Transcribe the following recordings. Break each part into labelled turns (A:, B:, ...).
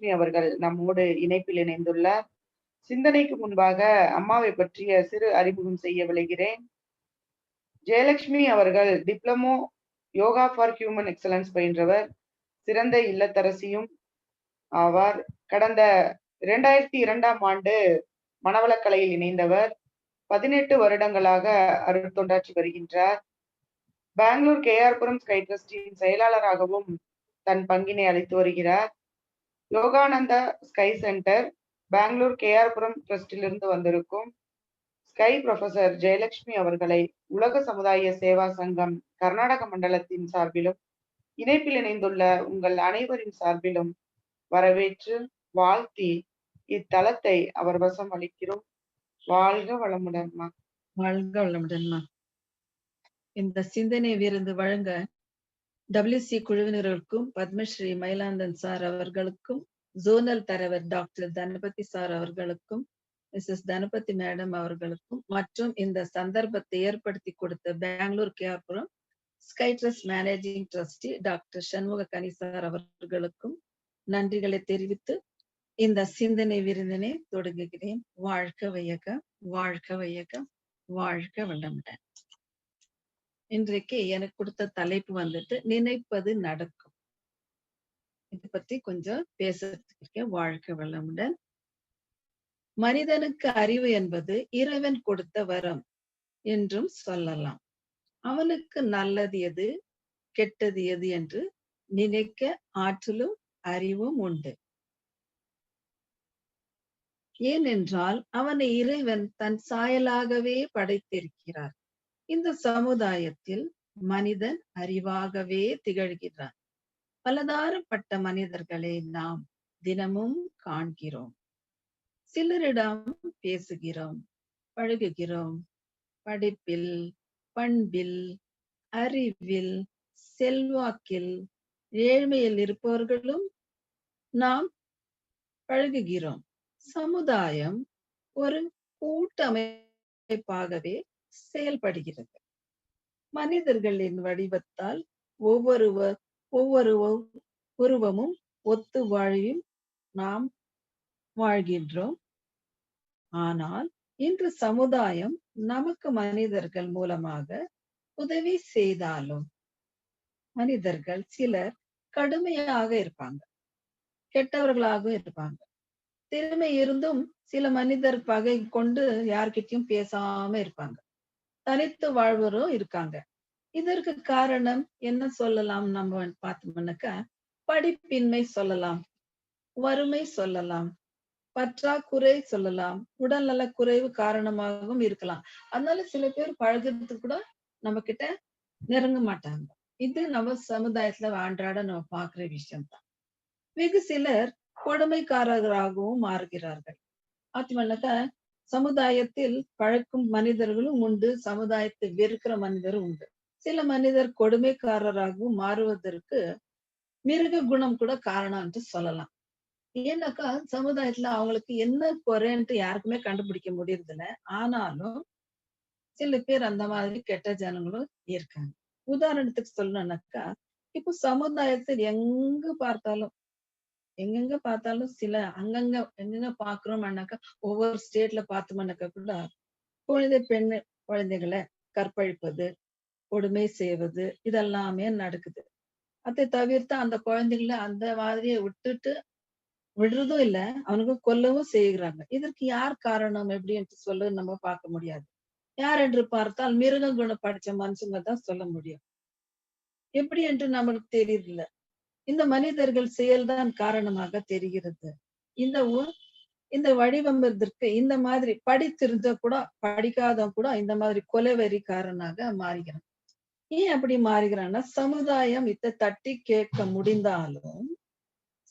A: ஜெயலட்சுமி அவர்கள் நம்மோடு இணைப்பில் இணைந்துள்ளார். சிந்தனைக்கு முன்பாக அம்மாவை பற்றிய சிறு அறிமுகம் செய்ய விளைகிறேன் ஜெயலட்சுமி அவர்கள் diploma yoga for human excellence பயின்றவர். சிறந்த இல்லத்தரசியும் ஆவார். கடந்த இரண்டாயிரத்தி இரண்டாம் ஆண்டு மனவளக்கலையில் இணைந்தவர். பதினெட்டு வருடங்களாக அருட்தொண்டாற்றி வருகின்றார். பெங்களூர் கேஆர்புரம் ஸ்கை ட்ரஸ்டின் செயலாளராகவும் தன் பங்கினை அளித்து வருகிறார். யோகானந்தா ஸ்கை சென்டர் பெங்களூர் கேஆர்புரம் ட்ரஸ்டிலிருந்து வந்திருக்கும் ஸ்கை ப்ரொஃபசர் ஜெயலட்சுமி அவர்களை உலக சமுதாய சேவா சங்கம் கர்நாடக மண்டலத்தின் சார்பிலும் இணைப்பில் இணைந்துள்ள உங்கள் அனைவரின் சார்பிலும் வரவேற்று வாழ்த்தி இத்தலத்தை அவர் வசம் அளிக்கிறோம். வாழ்க வளமுடன்மா
B: வாழ்க வளமுடன்மா இந்த சிந்தனை விருந்து வழங்க டபிள்யூசி குழுவினர்களுக்கும் பத்மஸ்ரீ மயிலாந்தன் சார் அவர்களுக்கும் ஜோனல் தலைவர் டாக்டர் தனபதி சார் அவர்களுக்கும் மிஸ்ஸஸ் தனபதி மேடம் அவர்களுக்கும் மற்றும் இந்த சந்தர்ப்பத்தை ஏற்படுத்தி கொடுத்த Bangalore KR Puram SKY trust managing trustee doctor Shanmuga Kani sir அவர்களுக்கும் நன்றிகளை தெரிவித்து இந்த சிந்தனை விருந்தினை தொடங்குகிறேன். வாழ்க வையக வாழ்க வையக வாழ்க வளமுடன். இன்றைக்கு எனக்கு கொடுத்த தலைப்பு வந்துட்டு நினைப்பது நடக்கும். இதை பத்தி கொஞ்சம் பேசுறதுக்கு வாழ்க்கை வளமுடன். மனிதனுக்கு அறிவு என்பது இறைவன் கொடுத்த வரம் என்றும் சொல்லலாம். அவனுக்கு நல்லது எது கெட்டது எது என்று நினைக்க ஆற்றலும் அறிவும் உண்டு. ஏனென்றால் அவனை இறைவன் தன் சாயலாகவே படைத்திருக்கிறார். இந்த சமுதாயத்தில் மனிதன் அறிவாகவே திகழ்கிறான் பலதாரப்பட்ட மனிதர்களை நாம் தினமும் காண்கிறோம். சிலரிடம் பேசுகிறோம் பழகுகிறோம். படிப்பில் பண்பில் அறிவில் செல்வாக்கில் ஏழ்மையில் இருப்பவர்களும் நாம் பழகுகிறோம். சமுதாயம் ஒரு கூட்டமைப்பாகவே செயல்படுகிறது. மனிதர்களின் வடிவத்தால் ஒவ்வொருவர் ஒவ்வொரு உருவமும் ஒத்து வாழியும் நாம் வாழ்கின்றோம். ஆனால் இன்று சமுதாயம் நமக்கு மனிதர்கள் மூலமாக உதவி செய்தாலும் மனிதர்கள் சிலர் கடுமையாக இருப்பாங்க. கெட்டவர்களாக இருப்பாங்க. திறமை இருந்தும் சில மனிதர் பகை கொண்டு யார்கிட்டயும் பேசாம இருப்பாங்க. தனித்து வாழ்வரும் இருக்காங்க. இதற்கு காரணம் என்ன சொல்லலாம் நம்ம பார்த்தோம்னாக்கா படிப்பின்மை சொல்லலாம் வறுமை சொல்லலாம் பற்றாக்குறை சொல்லலாம் உடல்நல குறைவு காரணமாகவும் இருக்கலாம். அதனால சில பேர் பழகிறதுக்கு கூட நம்ம கிட்ட நெருங்க மாட்டாங்க. இது நம்ம சமுதாயத்துல அன்றாட நம்ம பாக்குற விஷயம்தான். வெகு சிலர் கொடுமைக்காரர்களாகவும் மாறுகிறார்கள். ஆத்மனாக்கா சமுதாயத்தில் பழக்கும் மனிதர்களும் உண்டு சமுதாயத்தை வெறுக்கிற மனிதரும் உண்டு. சில மனிதர் கொடுமைக்காரராகவும் மாறுவதற்கு மிருக குணம் கூட காரணம் என்று சொல்லலாம். ஏன்னாக்கா சமுதாயத்துல அவங்களுக்கு என்ன குறைன்ட்டு யாருக்குமே கண்டுபிடிக்க முடியறதில்ல. ஆனாலும் சில பேர் அந்த மாதிரி கெட்ட ஜனங்களும் இருக்காங்க. உதாரணத்துக்கு சொல்லணும்னாக்கா இப்போ சமுதாயத்தில் எங்க பார்த்தாலும் எங்கெங்க பார்த்தாலும் சில அங்கங்க எங்கெங்க பாக்குறோம்னாக்கா ஒவ்வொரு ஸ்டேட்ல பார்த்தோம்னாக்கா கூட குழந்தை பெண் குழந்தைகளை கற்பழிப்பது கொடுமை செய்வது இதெல்லாமே நடக்குது. அதை தவிர்த்து அந்த குழந்தைகளை அந்த மாதிரியை விட்டுட்டு விடுறதும் இல்ல அவனுக்கு கொல்லவும் செய்கிறாங்க. இதற்கு யார் காரணம் எப்படின்ட்டு சொல்ல நம்ம பார்க்க முடியாது. யார் என்று பார்த்தால் மிருக குணம் படிச்ச மனுஷங்க தான் சொல்ல முடியும். எப்படி என்று நமக்கு தெரியல இந்த மனிதர்கள் செயல்தான் காரணமாக தெரிகிறது. இந்த இந்த வடிவமைப்பிற்கு இந்த மாதிரி படித்திருந்த கூட படிக்காத கூட இந்த மாதிரி கொலைவெறிக்காரனாக மாறுகிறான். ஏன் அப்படி மாறுகிறான்னா சமுதாயம் இதை தட்டி கேட்க முடிந்தாலும்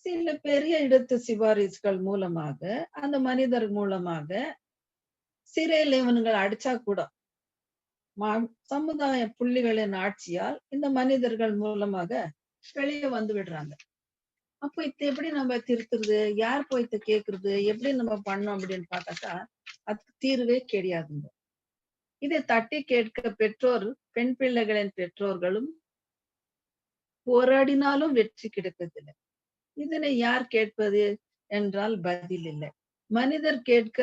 B: சில பெரிய இடத்து சிபாரிசுகள் மூலமாக அந்த மனிதர் மூலமாக சிறையில் இவனுங்கள் அடிச்சா கூட சமுதாய புள்ளிகளின் ஆட்சியால் இந்த மனிதர்கள் மூலமாக வெளியே வந்து விடுறாங்க. அப்ப இது எப்படி நம்ம திருத்துறது? யார் போய் இத கேக்குறது? எப்படி நம்ம பண்ணோம் அப்படின்னு பார்த்தாக்கா அதுக்கு தீர்வே கிடையாதுங்க. இதை தட்டி கேட்க பெற்றோர் பெண் பிள்ளைகளின் பெற்றோர்களும் போராடினாலும் வெற்றி கிடைப்பதில்லை. இதனை யார் கேட்பது என்றால் பதில் இல்லை. மனிதர் கேட்க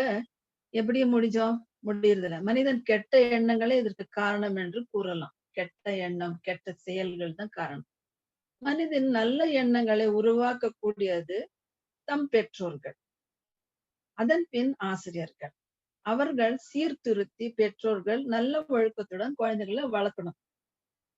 B: எப்படி முடிஞ்சோம் முடியறதில்ல. மனிதன் கெட்ட எண்ணங்களே இதற்கு காரணம் என்று கூறலாம். கெட்ட எண்ணம் கெட்ட செயல்கள் தான் காரணம். மனிதன் நல்ல எண்ணங்களை உருவாக்கக்கூடியது தம் பெற்றோர்கள். அதன் பின் ஆசிரியர்கள். அவர்கள் சீர்திருத்தி பெற்றோர்கள் நல்ல ஒழுக்கத்துடன் குழந்தைகளை வளர்க்கணும்.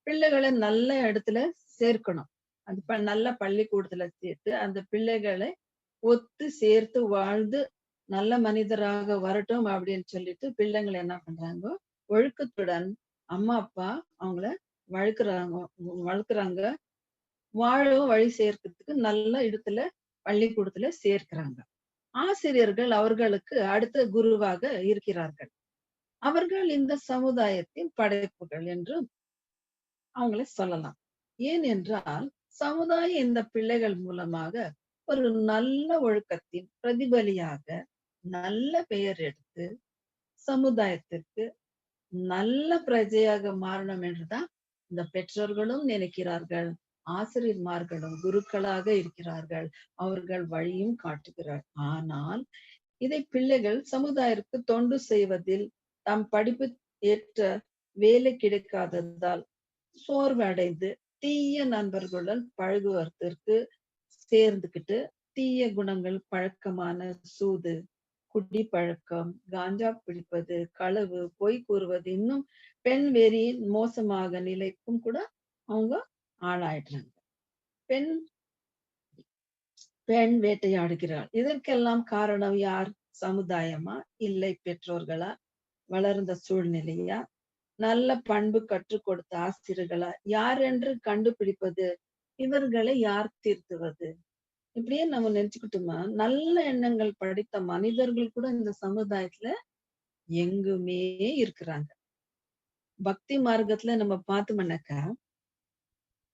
B: பிள்ளைகளை நல்ல இடத்துல சேர்க்கணும். அது ப- நல்ல பள்ளிக்கூடத்துல சேர்த்து அந்த பிள்ளைகளை ஒத்து சேர்த்து வாழ்ந்து நல்ல மனிதராக வரட்டும் அப்படின்னு சொல்லிட்டு பிள்ளைங்களை என்ன பண்றாங்க? ஒழுக்கத்துடன் அம்மா அப்பா அவங்கள வளர்க்குறாங்க வளர்க்குறாங்க. வாழவும் வழி சேர்க்கிறதுக்கு நல்ல இடத்துல பள்ளிக்கூடத்துல சேர்க்கிறாங்க. ஆசிரியர்கள் அவர்களுக்கு அடுத்த குருவாக இருக்கிறார்கள். அவர்கள் இந்த சமுதாயத்தின் படைப்புகள் என்று அவங்களை சொல்லலாம். ஏன் என்றால் சமுதாயம் இந்த பிள்ளைகள் மூலமாக ஒரு நல்ல ஒழுக்கத்தின் பிரதிபலியாக நல்ல பெயர் எடுத்து சமுதாயத்திற்கு நல்ல பிரஜையாக மாறணும் என்றுதான் இந்த பெற்றோர்களும் நினைக்கிறார்கள். ஆசிரியர்மார்களும் குருக்களாக இருக்கிறார்கள். அவர்கள் வழியும் காட்டுகிறார். ஆனால் இதை பிள்ளைகள் சமுதாயத்திற்கு தொண்டு செய்வதில் தம் படிப்பு ஏற்ற வேலை கிடைக்காததால் சோர்வடைந்து தீய நண்பர்களுடன் பழகுவதற்கு சேர்ந்துக்கிட்டு தீய குணங்கள் பழக்கமான சூது குடி பழக்கம் காஞ்சா பிடிப்பது களவு பொய் கூறுவது இன்னும் பெண் வெறியின் மோசமாக நிலைக்கும் கூட அவங்க ஆளாயிடுறாங்க பெண் பெண் வேட்டையாடுகிறாள். இதற்கெல்லாம் காரணம் யார்? சமுதாயமா? இல்லை பெற்றோர்களா? வளர்ந்த சூழ்நிலையா? நல்ல பண்பு கற்றுக் கொடுத்த ஆசிரியர்களா? யார் என்று கண்டுபிடிப்பது? இவர்களை யார் தீர்த்துவது? இப்படியே நம்ம நினைச்சுக்கிட்டோமா? நல்ல எண்ணங்கள் படித்த மனிதர்கள் கூட இந்த சமுதாயத்துல எங்குமே இருக்கிறாங்க. பக்தி மார்க்கத்துல நம்ம பார்த்தோம்னாக்கா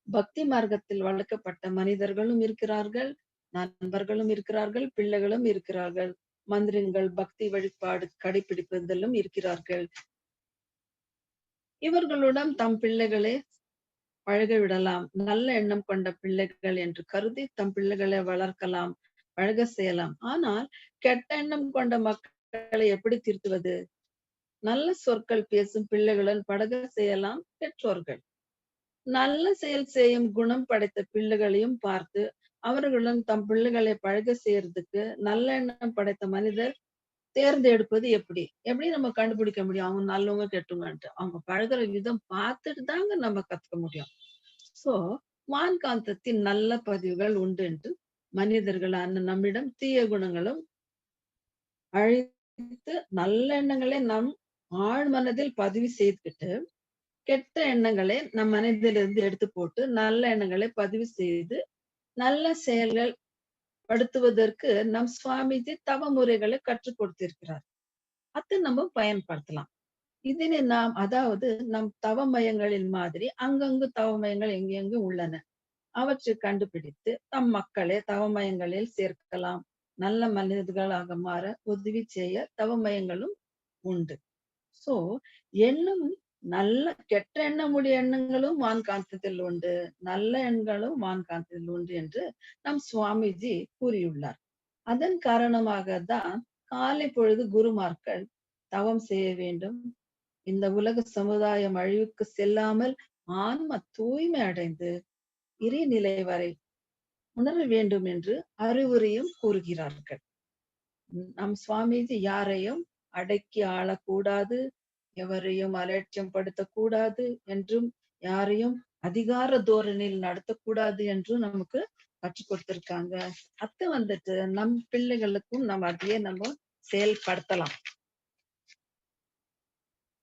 B: பக்தி மார்க்கத்தில் வளர்க்கப்பட்ட மனிதர்களும் இருக்கிறார்கள் நண்பர்களும் இருக்கிறார்கள் பிள்ளைகளும் இருக்கிறார்கள். மந்திரங்கள் பக்தி வழிபாடு கடைபிடிப்பதிலும் இருக்கிறார்கள். இவர்களுடன் தம் பிள்ளைகளை பழக விடலாம். நல்ல எண்ணம் கொண்ட பிள்ளைகள் என்று கருதி தம் பிள்ளைகளை வளர்க்கலாம் பழக செய்யலாம். ஆனால் கெட்ட எண்ணம் கொண்ட மக்களை எப்படி திருத்துவது? நல்ல சொற்கள் பேசும் பிள்ளைகளுடன் பழக செய்யலாம் பெற்றோர்கள். நல்ல செயல் செய்யும் குணம் படைத்த பிள்ளைகளையும் பார்த்து அவர்களுடன் தம் பிள்ளைகளை பழக செய்யறதுக்கு நல்ல எண்ணம் படைத்த மனிதர் தேர்ந்தெடுப்பது எப்படி? எப்படி நம்ம கண்டுபிடிக்க முடியும்? அவங்க நல்லவங்க கெட்டவங்கன்ட்டு. அவங்க பழகுற விதம் பார்த்துட்டு தாங்க நம்ம கத்துக்க முடியும். சோ வான்காந்தத்தின் நல்ல பதிவுகள் உண்டு என்று மனிதர்களான நம்மிடம் தீய குணங்களும் அழித்து நல்ல எண்ணங்களை நம் ஆழ் மனதில் பதிவு செய்துக்கிட்டு கெட்ட எண்ணங்களை நம் மனதிலிருந்து எடுத்து போட்டு நல்ல எண்ணங்களை பதிவு செய்து நல்ல செயல்கள் படுத்துவதற்கு நம் சுவாமிஜி தவ முறைகளை கற்றுக் கொடுத்திருக்கிறார். அதை நம்ம பயன்படுத்தலாம். இதனை நாம் அதாவது நம் தவமயங்களின் மாதிரி அங்கங்கு தவமயங்கள் எங்கெங்கு உள்ளன அவற்றை கண்டுபிடித்து தம் மக்களை தவமயங்களில் சேர்க்கலாம். நல்ல மனிதர்களாக மாற உதவி செய்ய தவமயங்களும் உண்டு. சோ எண்ணம் நல்ல கெட்ட எண்ணமுடைய எண்ணங்களும் வான்காந்தத்தில் உண்டு நல்ல எண்களும் வான்காந்தத்தில் உண்டு என்று நம் சுவாமிஜி கூறியுள்ளார். அதன் காரணமாக தான் காலை பொழுது குருமார்கள் தவம் செய்ய வேண்டும். இந்த உலக சமுதாயம் அழிவுக்கு செல்லாமல் ஆன்ம தூய்மை அடைந்து இறைநிலை வரை உணர வேண்டும் என்று அறிவுரையும் கூறுகிறார்கள். நம் சுவாமிஜி யாரையும் அடக்கி ஆளக்கூடாது எவரையும் அலட்சியம் படுத்தக்கூடாது என்றும் யாரையும் அதிகார தோரணையில் நடத்தக்கூடாது என்றும் நமக்கு கற்றுக் கொடுத்திருக்காங்க. அத்தை வந்துட்டு நம் பிள்ளைகளுக்கும் நம்ம அதையே நம்ம செயல்படுத்தலாம்.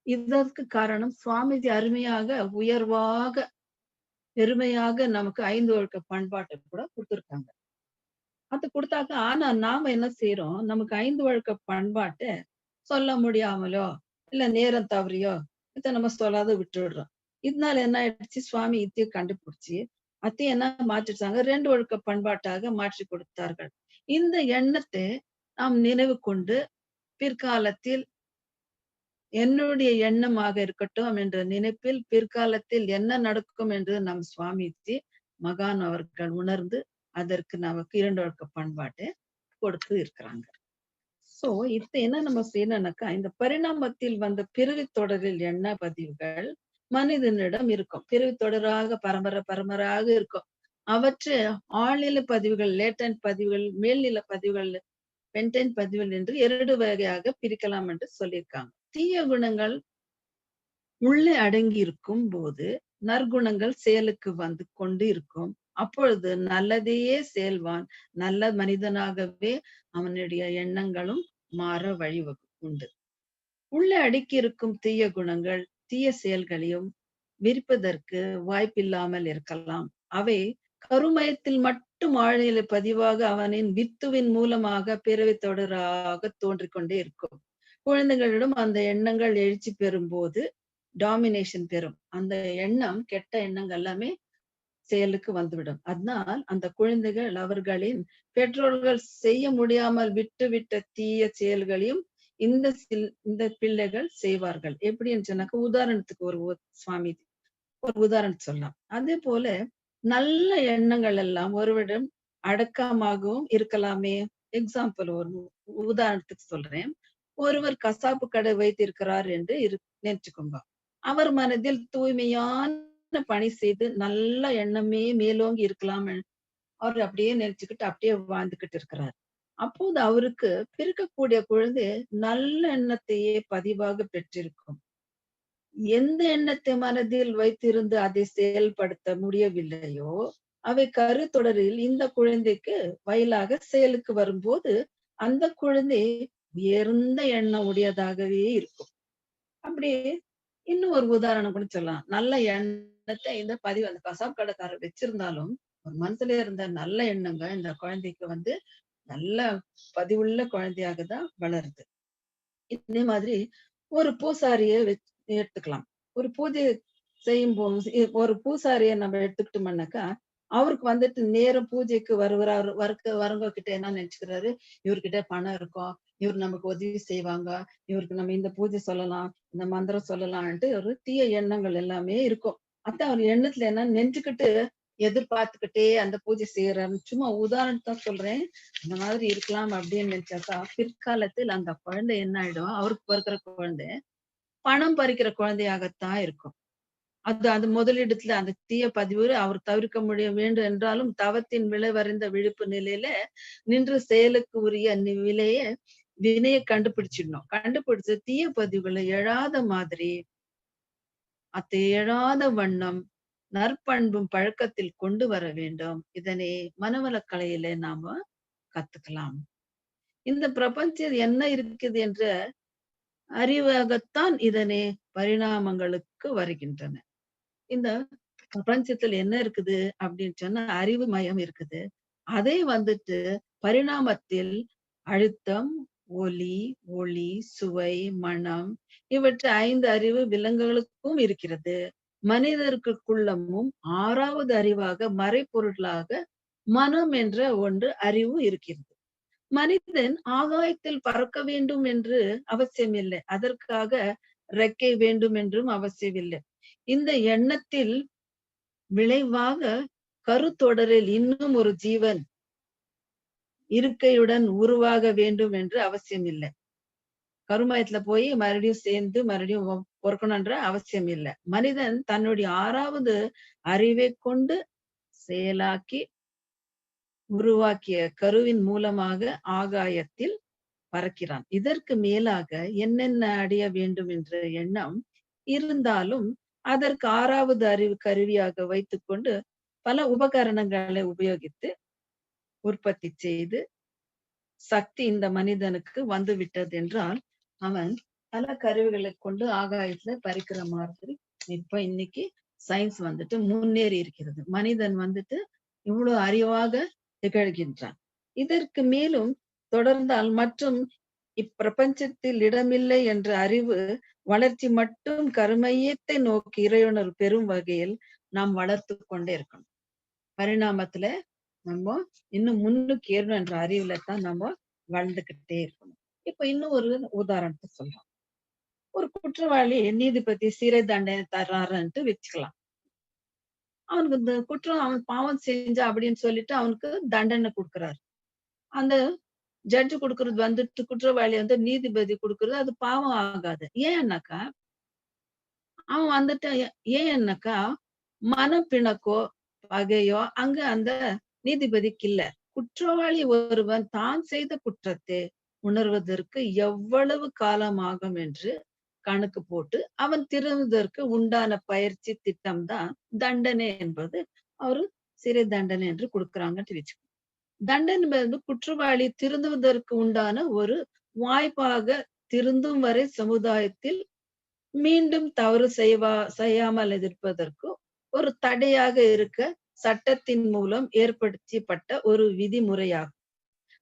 B: இதற்கு காரணம் சுவாமிஜி அருமையாக உயர்வாக பெருமையாக நமக்கு ஐந்து ஒழுக்க பண்பாட்டை கூட கொடுத்திருக்காங்க. அது கொடுத்தாக்க ஆனா நாம என்ன செய்யறோம் நமக்கு ஐந்து ஒழுக்க பண்பாட்டை சொல்ல முடியாமலோ இல்ல நேரம் தவறியோ இத நம்ம சொல்லாத விட்டுடுறோம். இதனால என்ன ஆயிடுச்சு? சுவாமி இத்தையும் கண்டுபிடிச்சு அத்தையும் என்ன மாற்றிட்டாங்க ரெண்டு ஒழுக்க பண்பாட்டாக மாற்றி கொடுத்தார்கள். இந்த எண்ணத்தை நாம் நினைவு கொண்டு பிற்காலத்தில் என்னுடைய எண்ணமாக இருக்கட்டும் என்ற நினைப்பில் பிற்காலத்தில் என்ன நடக்கும் என்று நம் சுவாமிஜி மகான் அவர்கள் உணர்ந்து அதற்கு நமக்கு இரண்டொழுக்க பண்பாட்டை கொடுத்து இருக்கிறாங்க. சோ இப்ப என்ன நம்ம செய்யணும்னாக்கா இந்த பரிணாமத்தில் வந்த பிறவி தொடரில் எண்ண பதிவுகள்? மனிதனிடம் இருக்கும். பிறவி தொடராக பரம்பரை பரம்பராக இருக்கும். அவற்றை ஆழ்நில பதிவுகள் லேட்டன் பதிவுகள் மேல்நில பதிவுகள் பென்டென்ட் பதிவுகள் என்று இரண்டு வகையாக பிரிக்கலாம் என்று சொல்லியிருக்காங்க. தீய குணங்கள் உள்ளே அடங்கி இருக்கும் போது நற்குணங்கள் செயலுக்கு வந்து கொண்டு இருக்கும். அப்பொழுது நல்லதையே செயல்வான். நல்ல மனிதனாகவே அவனுடைய எண்ணங்களும் மாற வழிவகு உண்டு. உள்ளே அடுக்கி இருக்கும் தீய குணங்கள் தீய செயல்களையும் விரிப்பதற்கு வாய்ப்பில்லாமல் இருக்கலாம். அவை கருமயத்தில் மட்டும் ஆழ்நில பதிவாக அவனின் வித்துவின் மூலமாக பிறவி தொடராக தோன்றிக் கொண்டே இருக்கும். குழந்தைகளிடம் அந்த எண்ணங்கள் எழுச்சி பெறும்போது டாமினேஷன் பெறும். அந்த எண்ணம் கெட்ட எண்ணங்கள் எல்லாமே செயலுக்கு வந்துவிடும். அதனால் அந்த குழந்தைகள் அவர்களின் பெற்றோர்கள் செய்ய முடியாமல் விட்டு விட்ட தீய செயல்களையும் இந்த சில் இந்த பிள்ளைகள் செய்வார்கள். எப்படின்னு சொன்னாக்க உதாரணத்துக்கு ஒரு சுவாமி ஒரு உதாரணம் சொல்லலாம். அதே போல நல்ல எண்ணங்கள் எல்லாம் ஒருவரிடம் அடக்கமாகவும் இருக்கலாமே. எக்ஸாம்பிள் ஒரு உதாரணத்துக்கு சொல்றேன். ஒருவர் கசாப்பு கடை வைத்திருக்கிறார் என்று இரு நினைச்சுக்கோங்க அவர் மனதில் தூய்மையான பணி செய்து நல்ல எண்ணமே மேலோங்கி இருக்கலாம் அவர் அப்படியே நினைச்சுக்கிட்டு அப்படியே வாழ்ந்துகிட்டு இருக்கிறார். அப்போது அவருக்கு பிறக்கக்கூடிய குழந்தை நல்ல எண்ணத்தையே பதிவாக பெற்றிருக்கும். எந்த எண்ணத்தை மனதில் வைத்திருந்து அதை செயல்படுத்த முடியவில்லையோ அவை கருத்தொடரில் இந்த குழந்தைக்கு வயலாக செயலுக்கு வரும்போது அந்த குழந்தை உயர்ந்த எண்ணம் உடையதாகவே இருக்கும். அப்படியே இன்னும் ஒரு உதாரணம் கூட சொல்லலாம். நல்ல எண்ணத்தை இந்த பதிவு அந்த கசாப் கடைக்காரர் வச்சிருந்தாலும் ஒரு மனசுல இருந்த நல்ல எண்ணங்க இந்த குழந்தைக்கு வந்து நல்ல பதிவுள்ள குழந்தையாக தான் வளருது. இதே மாதிரி ஒரு பூசாரியை வச்சு எடுத்துக்கலாம். ஒரு பூஜை செய்யும் போது ஒரு பூசாரிய நம்ம எடுத்துக்கிட்டோம்னாக்கா அவருக்கு வந்துட்டு நேரம் பூஜைக்கு வருவாரு வரக்க வரவங்க கிட்ட என்ன நினைச்சுக்கிறாரு? இவர்கிட்ட பணம் இருக்கும் இவர் நமக்கு உதவி செய்வாங்க. இவருக்கு நம்ம இந்த பூஜை சொல்லலாம் இந்த மந்திரம் சொல்லலாம்ட்டு ஒரு தீய எண்ணங்கள் எல்லாமே இருக்கும். அதான் அவர் எண்ணத்துல என்ன நின்றுக்கிட்டு எதிர்பார்த்துக்கிட்டே அந்த பூஜை செய்யறாரு. சும்மா உதாரணத்தான் சொல்றேன். இந்த மாதிரி இருக்கலாம் அப்படின்னு நினைச்சாக்கா பிற்காலத்தில் அந்த குழந்தை என்ன ஆயிடும்? அவருக்கு பிறக்கிற குழந்தை பணம் பறிக்கிற குழந்தையாகத்தான் இருக்கும். அது அந்த முதலிடத்துல அந்த தீய பதிவு அவர் தவிர்க்க முடிய வேண்டும் என்றாலும் தவத்தின் விளைவறிந்த விழிப்பு நிலையில நின்று செயலுக்கு உரிய விலையை வினைய கண்டுபிடிச்சிடணும். கண்டுபிடிச்ச தீய பதிவுகளை எழாத மாதிரி அத்தை எழாத வண்ணம் நற்பண்பும் பழக்கத்தில் கொண்டு வர வேண்டும். இதனை மனவள கலையில நாம கத்துக்கலாம். இந்த பிரபஞ்சம் என்ன இருக்குது என்ற அறிவாகத்தான் இதனை பரிணாமங்களுக்கு வருகின்றன. இந்த பிரபஞ்சத்தில் என்ன இருக்குது அப்படின்னு சொன்னா அறிவு மயம் இருக்குது. அதை வந்துட்டு பரிணாமத்தில் அழுத்தம் ஒலி ஒளி சுவை மனம் இவற்றை ஐந்து அறிவு விலங்குகளுக்கும் இருக்கிறது. மனிதருக்குள்ளமும் ஆறாவது அறிவாக மறைப்பொருளாக மனம் என்ற ஒன்று அறிவு இருக்கிறது. மனிதன் ஆகாயத்தில் பறக்க வேண்டும் என்று அவசியமில்லை. அதற்காக ரெக்கை வேண்டும் என்றும் அவசியமில்லை. இந்த எண்ணத்தில் விளைவாக கருத்தொடரில் இன்னும் ஒரு ஜீவன் இருக்கையுடன் உருவாக வேண்டும் என்று அவசியம் இல்லை. கருமாயத்துல போய் மறுபடியும் சேர்ந்து மறுபடியும் ஒ- பொறுக்கணுன்ற அவசியம் இல்லை. மனிதன் தன்னுடைய ஆறாவது அறிவை கொண்டு செயலாக்கி உருவாக்கிய கருவின் மூலமாக ஆகாயத்தில் பறக்கிறான். இதற்கு மேலாக என்னென்ன அடைய வேண்டும் என்ற எண்ணம் இருந்தாலும் அதற்கு ஆறாவது அறிவு கருவியாக வைத்துக்கொண்டு பல உபகரணங்களை உபயோகித்து உற்பத்தி செய்து சக்தி இந்த மனிதனுக்கு வந்து விட்டது என்றால் அவன் பல கருவிகளை கொண்டு ஆகாயத்துல பறிக்கிற மாதிரி இப்ப இன்னைக்கு சயின்ஸ் வந்துட்டு முன்னேறி இருக்கிறது. மனிதன் வந்துட்டு இவ்வளவு அறிவாக திகழ்கின்றான். இதற்கு மேலும் தொடர்ந்தால் மற்றும் இப்பிரபஞ்சத்தில் இடமில்லை என்ற அறிவு வளர்ச்சி மட்டும் கருமையத்தை நோக்கி இறையுணர்வு பெறும் வகையில் நாம் வளர்த்து கொண்டே இருக்கணும். பரிணாமத்துல நம்ம இன்னும் முன்னுக்கு ஏறணும் என்ற அறிவுல தான் நம்ம வளர்ந்துகிட்டே இருக்கணும். இப்ப இன்னும் ஒரு உதாரணத்தை சொல்றோம் ஒரு குற்றவாளி நீதிபதி சிறை தண்டனை தர்றாருன்ட்டு வச்சுக்கலாம். அவனுக்கு இந்த குற்றம் அவன் பாவம் செஞ்சா அப்படின்னு சொல்லிட்டு அவனுக்கு தண்டனை கொடுக்கிறாரு. அந்த ஜட்ஜு கொடுக்கறது வந்துட்டு குற்றவாளி வந்து நீதிபதி கொடுக்கறது அது பாவம் ஆகாது. ஏன்னாக்கா அவன் வந்துட்டு ஏ- ஏன்னாக்கா மனப்பிணக்கோ பகையோ அங்க அந்த நீதிபதிக்கு இல்ல. குற்றவாளி ஒருவன் தான் செய்த குற்றத்தை உணர்வதற்கு எவ்வளவு காலம் ஆகும் என்று கணக்கு போட்டு அவன் திரும்புவதற்கு உண்டான பயிற்சி திட்டம் தான் தண்டனை என்பது அவரு சிறை தண்டனை என்று கொடுக்குறாங்கன்னு வச்சுக்கோ. தண்டனை வந்து குற்றவாளி திருந்துவதற்கு உண்டான ஒரு வாய்ப்பாக திருந்தும் வரை சமுதாயத்தில் மீண்டும் தவறு செய்வா செய்யாமல் எதிர்ப்பதற்கு ஒரு தடையாக இருக்க சட்டத்தின் மூலம் ஏற்படுத்தப்பட்ட ஒரு விதிமுறையாகும்.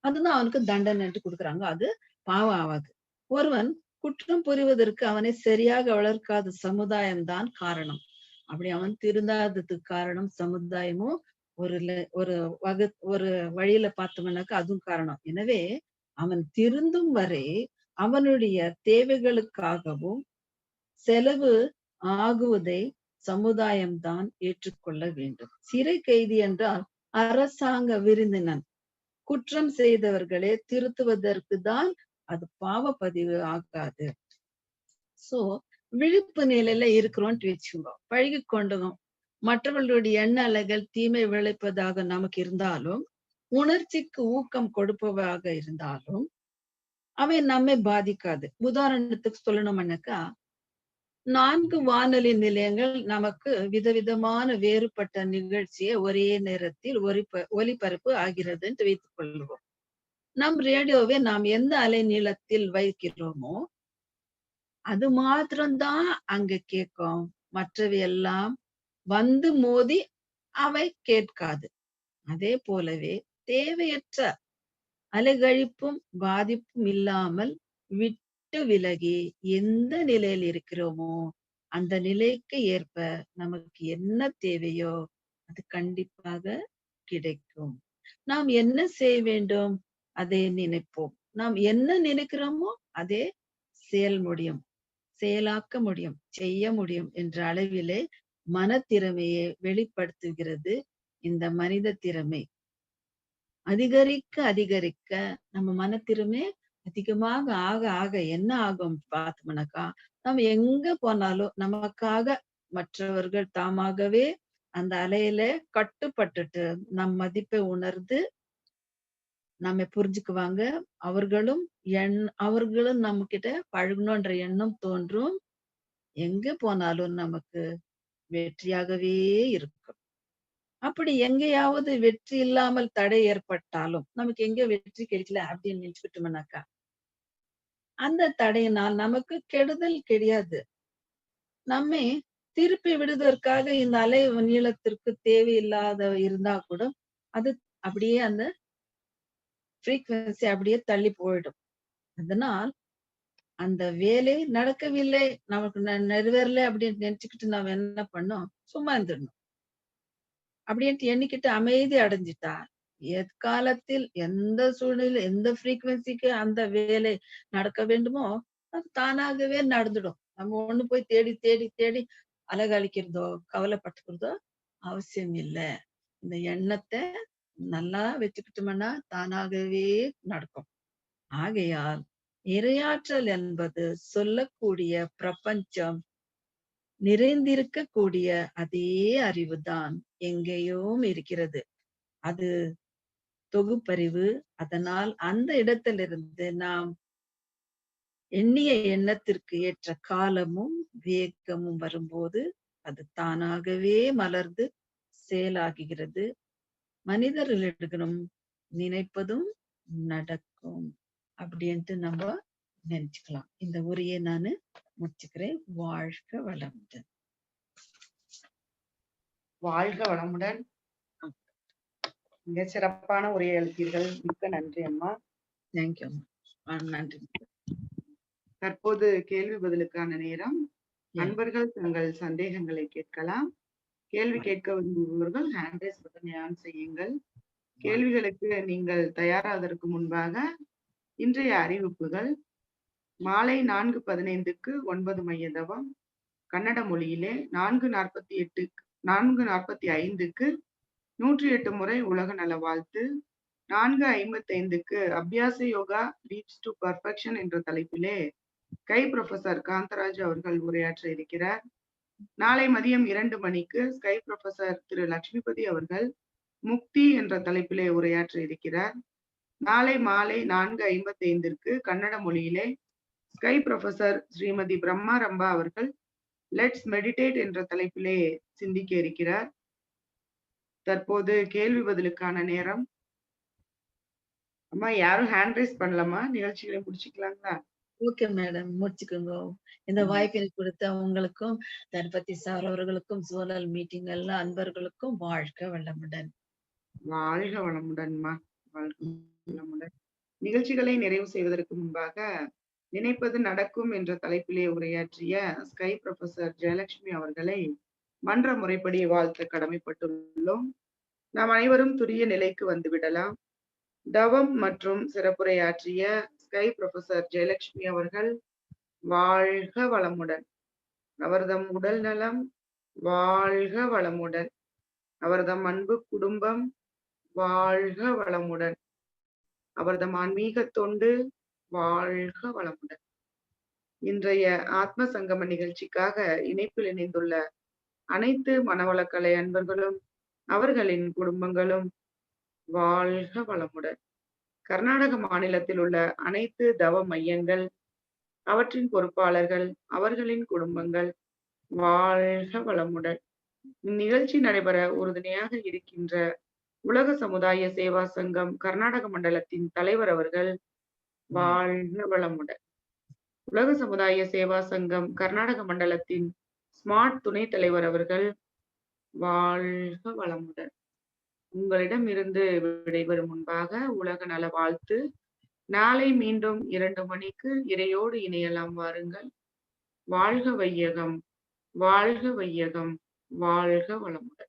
B: அதுதான் அவனுக்கு தண்டனை என்று கொடுக்குறாங்க. அது பாவம் ஆகாது ஒருவன் குற்றம் புரிவதற்கு அவனை சரியாக வளர்க்காத சமுதாயம் தான் காரணம். அப்படி அவன் திருந்தாததுக்கு காரணம் சமுதாயமும் ஒரு ஒரு வகு ஒரு வழியில பார்த்தோம்னாக்கா அதுவும் காரணம். எனவே அவன் திருந்தும் வரை அவனுடைய தேவைகளுக்காகவும் செலவு ஆகுவதை சமுதாயம்தான் ஏற்றுக்கொள்ள வேண்டும். சிறை கைதி என்றால் அரசாங்க விருந்தினன். குற்றம் செய்தவர்களை திருத்துவதற்கு தான் அது பாவ பதிவு ஆகாது. சோ விழிப்பு நிலையில இருக்கிறோம்னு வச்சுக்கோங்க பழகி கொண்டதும் மற்றவர்களுடைய எண்ண அலைகள் தீமை விளைப்பதாக நமக்கு இருந்தாலும் உணர்ச்சிக்கு ஊக்கம் கொடுப்பதாக இருந்தாலும் அவை நம்மை பாதிக்காது. உதாரணத்துக்கு சொல்லணும்னாக்கா நான்கு வானொலி நிலையங்கள் நமக்கு விதவிதமான வேறுபட்ட நிகழ்ச்சியை ஒரே நேரத்தில் ஒலிப ஒலிபரப்பு ஆகிறதுன்னு வைத்துக் கொள்வோம். நம் ரேடியோவை நாம் எந்த அலை நீளத்தில் வைக்கிறோமோ அது மாத்திரம்தான் அங்க கேட்கும். மற்றவை எல்லாம் வந்து மோதி அவை கேட்காது. அதே போலவே தேவையற்ற அலைகழிப்பும் பாதிப்பும் இல்லாமல் விட்டு விட்டு விலகி எந்த நிலையில் இருக்கிறோமோ அந்த நிலைக்கு ஏற்ப நமக்கு என்ன தேவையோ அது கண்டிப்பாக கிடைக்கும். நாம் என்ன செய்ய வேண்டும்? அதை நினைப்போம். நாம் என்ன நினைக்கிறோமோ அதே செயல் முடியும். செயலாக்க முடியும் செய்ய முடியும் என்ற அளவிலே மனத்திறமையை வெளிப்படுத்துகிறது இந்த மனித திறமை. அதிகரிக்க அதிகரிக்க நம்ம மனத்திறமை அதிகமாக ஆக ஆக என்ன ஆகும் பார்த்தோம்னாக்கா நம்ம எங்க போனாலும் நமக்காக மற்றவர்கள் தாமாகவே அந்த அலையில கட்டுப்பட்டுட்டு நம் மதிப்பை உணர்ந்து நம்ம புரிஞ்சுக்குவாங்க. அவர்களும் எண் அவர்களும் நம்ம கிட்ட பழகணுன்ற எண்ணம் தோன்றும். எங்க போனாலும் நமக்கு வெற்றியாகவே இருக்கும். அப்படி எங்கேயாவது வெற்றி இல்லாமல் தடை ஏற்பட்டாலும் நமக்கு எங்க வெற்றி கிடைக்கல அப்படின்னு நினைச்சுக்கிட்டோம்னாக்கா அந்த தடையினால் நமக்கு கெடுதல் கிடையாது. நம்மை திருப்பி விடுவதற்காக இந்த அலை நீளத்திற்கு தேவையில்லாத இருந்தா கூட அது அப்படியே அந்த ஃப்ரீக்வன்சி அப்படியே தள்ளி போயிடும். அதனால் அந்த வேலை நடக்கவில்லை நமக்கு ந- நிறைவேறல அப்படின்னு நினைச்சுக்கிட்டு நாம என்ன பண்ணோம்? சும்மா இருந்துடணும் அப்படின்ட்டு எண்ணிக்கிட்டு அமைதி அடைஞ்சிட்டா எக்காலத்தில் எந்த சூழ்நிலை எந்த ஃப்ரீக்குவென்சிக்கு அந்த வேலை நடக்க வேண்டுமோ அது தானாகவே நடந்துடும். நம்ம ஒண்ணு போய் தேடி தேடி தேடி அலகழிக்கிறதோ கவலைப்பட்டுக்கிறதோ அவசியம் இல்லை. இந்த எண்ணத்தை நல்லா வச்சுக்கிட்டோம்னா தானாகவே நடக்கும். ஆகையால் இரையாற்றல் என்பது சொல்லக்கூடிய பிரபஞ்சம் நிறைந்திருக்கக்கூடிய அதே அறிவுதான் எங்கேயும் இருக்கிறது. அது தொகுப்பறிவு அதனால் அந்த இடத்திலிருந்து நாம் எண்ணிய எண்ணத்திற்கு ஏற்ற காலமும் வேகமும் வரும்போது அது தானாகவே மலர்ந்து செயலாகுகிறது. மனிதர்களிடம் நினைப்பதும் நடக்கும் அப்படின்ட்டு நம்ம நினைச்சுக்கலாம். இந்த உரையை நானு முடிச்சுக்கிறேன். வாழ்க வளமுடன்.
A: வாழ்க வளமுடன். மிக சிறப்பான உரையை அளித்தீர்கள். மிக்க நன்றி அம்மா.
B: தேங்க்யூ நன்றி.
A: தற்போது கேள்வி பதிலுக்கான நேரம். அன்பர்கள் தங்கள் சந்தேகங்களை கேட்கலாம். கேள்வி கேட்க விரும்புபவர்கள் ஹேண்ட் ரைஸ் பட்டனை ஆன் செய்யுங்கள். கேள்விகளுக்கு நீங்கள் தயாராவதற்கு முன்பாக இன்றைய அறிவிப்புகள். மாலை நான்கு பதினைந்துக்கு ஒன்பது மைய தவம் கன்னட மொழியிலே நான்கு நாற்பத்தி எட்டு நான்கு நாற்பத்தி ஐந்துக்கு நூற்றி எட்டு முறை உலக நல வாழ்த்து. நான்கு ஐம்பத்தி ஐந்துக்கு Abhyasa yoga leads to perfection என்ற தலைப்பிலே கை ப்ரொஃபசர் காந்தராஜ் அவர்கள் உரையாற்ற இருக்கிறார். நாளை மதியம் இரண்டு மணிக்கு ஸ்கை ப்ரொஃபசர் திரு லட்சுமிபதி அவர்கள் முக்தி என்ற தலைப்பிலே உரையாற்ற இருக்கிறார். நாளை மாலை நான்கு ஐம்பத்தி ஐந்திற்கு கன்னட மொழியிலே ஸ்கை ப்ரொஃபசர் ஸ்ரீமதி பிரம்மா ரம்பா அவர்கள் லெட்ஸ் மெடிடேட் என்ற தலைப்பிலே சிந்திக்க இருக்கிறார். தற்போது கேள்வி பதிலுக்கான நேரம். அம்மா யாரும் ஹேண்ட் ரைஸ் பண்ணலாமா நிகழ்ச்சிகளை முடிச்சுக்கலாங்களா?
B: Okay madam முடிச்சுக்கோங்க. இந்த
A: ம்.
B: வாய்ப்பினை கொடுத்த உங்களுக்கும் தன்பதி சார் அவர்களுக்கும் சூழல் மீட்டிங் எல்லாம் அன்பர்களுக்கும் வாழ்க வளமுடன்.
A: வாழ்க வளமுடன்மா. வாழ்க வளமுடன். நிகழ்ச்சிகளை நிறைவு செய்வதற்கு முன்பாக நினைப்பது நடக்கும் என்ற தலைப்பிலே உரையாற்றிய ஸ்கை ப்ரொஃபசர் ஜெயலட்சுமி அவர்களை மன்ற முறைப்படி வாழ்த்த கடமைப்பட்டுள்ளோம். நாம் அனைவரும் துரிய நிலைக்கு வந்துவிடலாம் தவம் மற்றும் சிறப்புரையாற்றிய ஸ்கை ப்ரொஃபசர் ஜெயலட்சுமி அவர்கள் வாழ்க வளமுடன். அவர்தம் உடல் நலம் வாழ்க வளமுடன். அவர்தம் அன்பு குடும்பம் வாழ்க வளமுடன். அவர்தம் ஆன்மீக தொண்டு வாழ்க வளமுடன். இன்றைய ஆத்ம சங்கம நிகழ்ச்சிக்காக இணைப்பில் இணைந்துள்ள அனைத்து மனவளக்கலை அன்பர்களும் அவர்களின் குடும்பங்களும் வாழ்க வளமுடன். கர்நாடக மாநிலத்தில் உள்ள அனைத்து தவ மையங்கள் அவற்றின் பொறுப்பாளர்கள் அவர்களின் குடும்பங்கள் வாழ்க வளமுடன். இந்நிகழ்ச்சி நடைபெற உறுதுணையாக இருக்கின்ற உலக சமுதாய சேவா சங்கம் கர்நாடக மண்டலத்தின் தலைவர் அவர்கள் வாழ்க வளமுடன். உலக சமுதாய சேவா சங்கம் கர்நாடக மண்டலத்தின் ஸ்மார்ட் துணைத் தலைவர் அவர்கள் வாழ்க வளமுடன். உங்களிடம் இருந்து விடைபெறும் முன்பாக உலக நல வாழ்த்து. நாளை மீண்டும் இரண்டு மணிக்கு இறையோடு இணையலாம் வாருங்கள். வாழ்க வையகம் வாழ்க வையகம் வாழ்க வளமுடன்.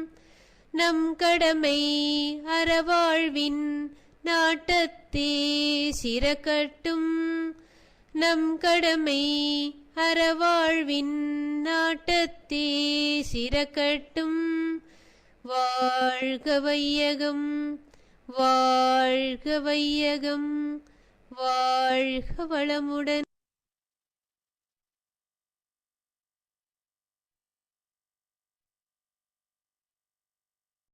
C: நம் கடமை அறவாழ்வின் நாட்டத்தே சிறக்கட்டும். நம் கடமை அறவாழ்வின் நாட்டத்தே சிறக்கட்டும். வாழ்க வையகம் வாழ்க வையகம் வாழ்க வளமுடன்.